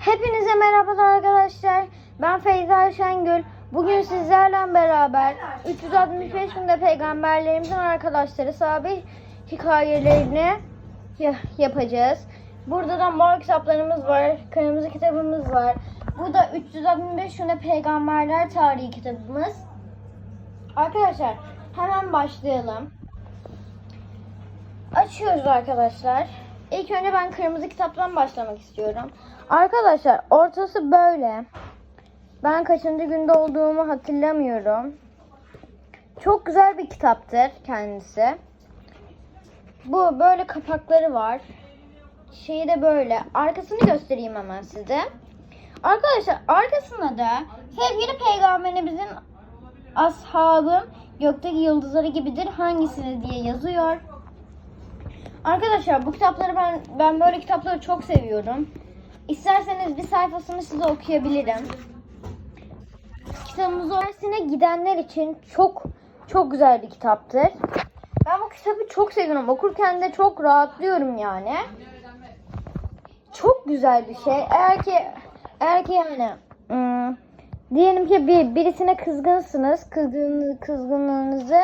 Hepinize merhabalar arkadaşlar. Ben Feyza Şengül. Bugün sizlerle beraber 365 günde peygamberlerimizin arkadaşları sahabe hikayelerini ya- yapacağız. Burada da mor kitaplarımız var, kırmızı kitabımız var. Bu da 365 günde peygamberler tarihi kitabımız. Arkadaşlar hemen başlayalım. Açıyoruz arkadaşlar. İlk önce ben kırmızı kitaptan başlamak istiyorum. Arkadaşlar ortası böyle. Ben kaçıncı günde olduğumu hatırlamıyorum. Çok güzel bir kitaptır kendisi. Bu böyle kapakları var. Şeyi de böyle. Arkasını göstereyim hemen size. Arkadaşlar arkasında da sevgili peygamberimizin ashabım gökteki yıldızları gibidir hangisini diye yazıyor. Arkadaşlar bu kitapları ben ben böyle kitapları çok seviyorum. İsterseniz bir sayfasını size okuyabilirim. Kitabımız dersine gidenler için çok çok güzel bir kitaptır. Ben bu kitabı çok seviyorum. Okurken de çok rahatlıyorum yani. Çok güzel bir şey. Eğer ki eğer ki yani ım, diyelim ki bir birisine kızgınsınız. Kızgın, kızgınlığınızı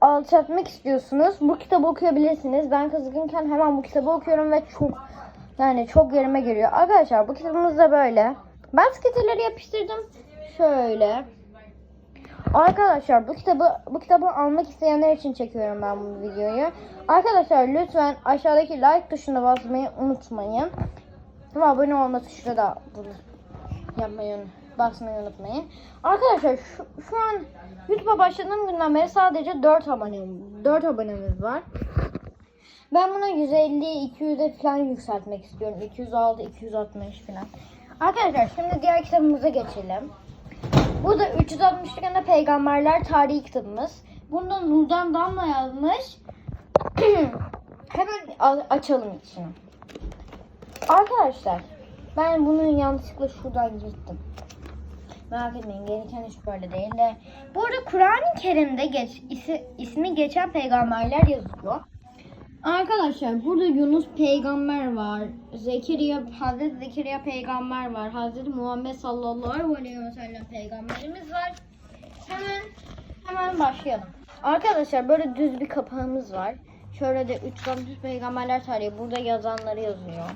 alçaltmak istiyorsunuz. Bu kitabı okuyabilirsiniz. Ben kızgınken hemen bu kitabı okuyorum ve çok yani çok yerime geliyor. Arkadaşlar bu kitabımız da böyle. Ben skateleri yapıştırdım. Şöyle. Arkadaşlar bu kitabı bu kitabı almak isteyenler için çekiyorum ben bu videoyu. Arkadaşlar lütfen aşağıdaki like tuşuna basmayı unutmayın. Ve abone olma tuşuna da bunu yapmayı basmayı unutmayın. Arkadaşlar şu, şu an YouTube'a başladığım günden beri sadece 4 abonem 4 abonemiz var. Ben bunu 150 200'e falan yükseltmek istiyorum. 206 260 falan. Arkadaşlar şimdi diğer kitabımıza geçelim. Bu da 360 tane peygamberler tarihi kitabımız. Bunda Nurdan Damla yazmış. Hemen açalım içini. Arkadaşlar ben bunu yanlışlıkla şuradan yırttım. Merak etmeyin gelirken hiç böyle değil de. Bu arada Kur'an-ı Kerim'de geç, isi, ismi geçen peygamberler yazıyor. Arkadaşlar burada Yunus peygamber var. Zekeriya, Hazreti Zekeriya peygamber var. Hazreti Muhammed sallallahu aleyhi ve sellem peygamberimiz var. Hemen hemen başlayalım. Arkadaşlar böyle düz bir kapağımız var. Şöyle de 360 peygamberler tarihi burada yazanları yazıyor.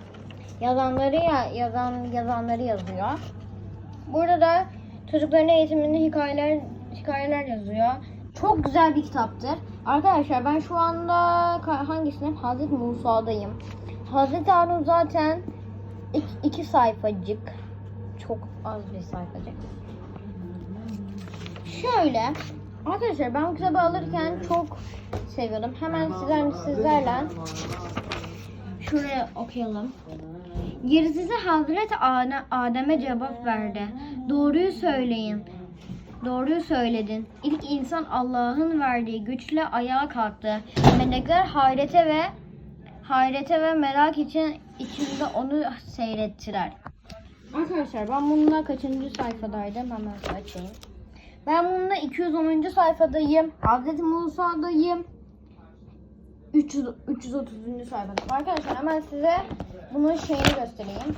Yazanları ya yazan yazanları yazıyor. Burada da çocukların eğitiminde hikayeler hikayeler yazıyor. Çok güzel bir kitaptır. Arkadaşlar ben şu anda hangisindeyim? Hazreti Musa'dayım. Hazreti Harun zaten iki, iki sayfacık. Çok az bir sayfacık. Şöyle. Arkadaşlar ben bu kitabı alırken çok seviyordum. Hemen sizler, sizlerle şuraya okuyalım. Gerisi Hazreti Adem- Adem'e cevap verdi. Doğruyu söyleyin. Doğruyu söyledin. İlk insan Allah'ın verdiği güçle ayağa kalktı. Melekler hayrete ve hayrete ve merak için içinde onu seyrettiler. Arkadaşlar ben bununla kaçıncı sayfadaydım hemen açayım. Ben bununla 210. sayfadayım. Hazreti Musa'dayım. 300, 330. sayfadayım. Arkadaşlar hemen size bunun şeyini göstereyim.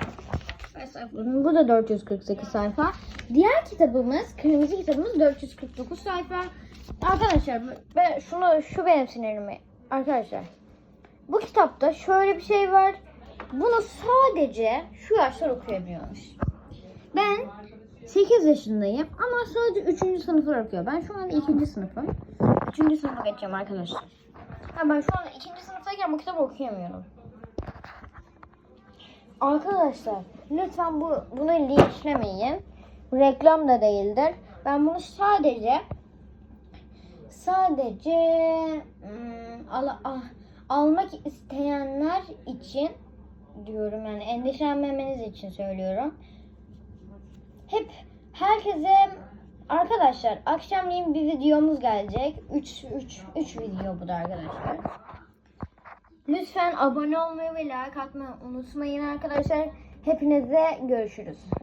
Kaç sayfa? Bu da 448 sayfa. Diğer kitabımız, kırmızı kitabımız 449 sayfa. Arkadaşlar ben şunu şu benim sinirimi. Arkadaşlar bu kitapta şöyle bir şey var. Bunu sadece şu yaşlar okuyabiliyormuş. Ben 8 yaşındayım ama sadece 3. sınıflar okuyor. Ben şu anda 2. sınıfım. 3. sınıfa geçeceğim arkadaşlar. Ha, ben şu anda 2. sınıftayken bu kitabı okuyamıyorum. Arkadaşlar lütfen bu bunu linçlemeyin. Reklam da değildir. Ben bunu sadece sadece hmm, al, ah, almak isteyenler için diyorum yani endişelenmemeniz için söylüyorum. Hep herkese arkadaşlar akşamleyin bir videomuz gelecek. 3 3 3 video bu da arkadaşlar. Lütfen abone olmayı ve like atmayı unutmayın arkadaşlar. Hepinize görüşürüz.